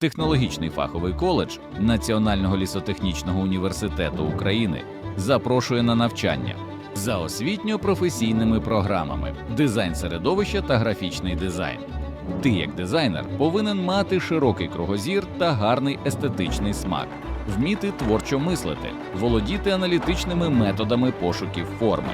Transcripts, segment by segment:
Технологічний фаховий коледж Національного лісотехнічного університету України запрошує на навчання за освітньо-професійними програмами дизайн середовища та графічний дизайн. Ти, як дизайнер, повинен мати широкий кругозір та гарний естетичний смак, вміти творчо мислити, володіти аналітичними методами пошуків форми.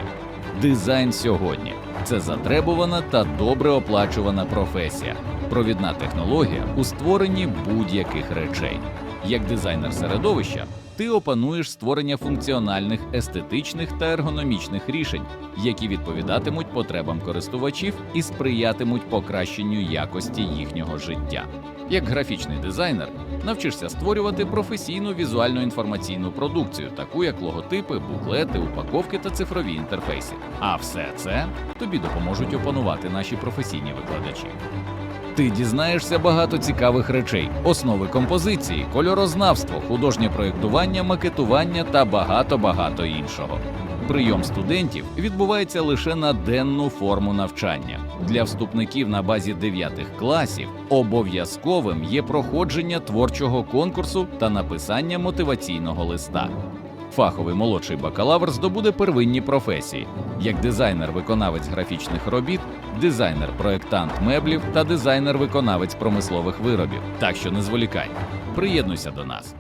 Дизайн сьогодні це затребувана та добре оплачувана професія, провідна технологія у створенні будь-яких речей. Як дизайнер середовища, ти опануєш створення функціональних, естетичних та ергономічних рішень, які відповідатимуть потребам користувачів і сприятимуть покращенню якості їхнього життя. Як графічний дизайнер, навчишся створювати професійну візуально інформаційну продукцію, таку як логотипи, буклети, упаковки та цифрові інтерфейси. А все це тобі допоможуть опанувати наші професійні викладачі. Ти дізнаєшся багато цікавих речей: основи композиції, кольорознавство, художнє проєктування, макетування та багато багато іншого. Прийом студентів відбувається лише на денну форму навчання. Для вступників на базі 9 класів обов'язковим є проходження творчого конкурсу та написання мотиваційного листа. Фаховий молодший бакалавр здобуде первинні професії, як дизайнер-виконавець графічних робіт, дизайнер-проектант меблів та дизайнер-виконавець промислових виробів. Так що не зволікай, приєднуйся до нас.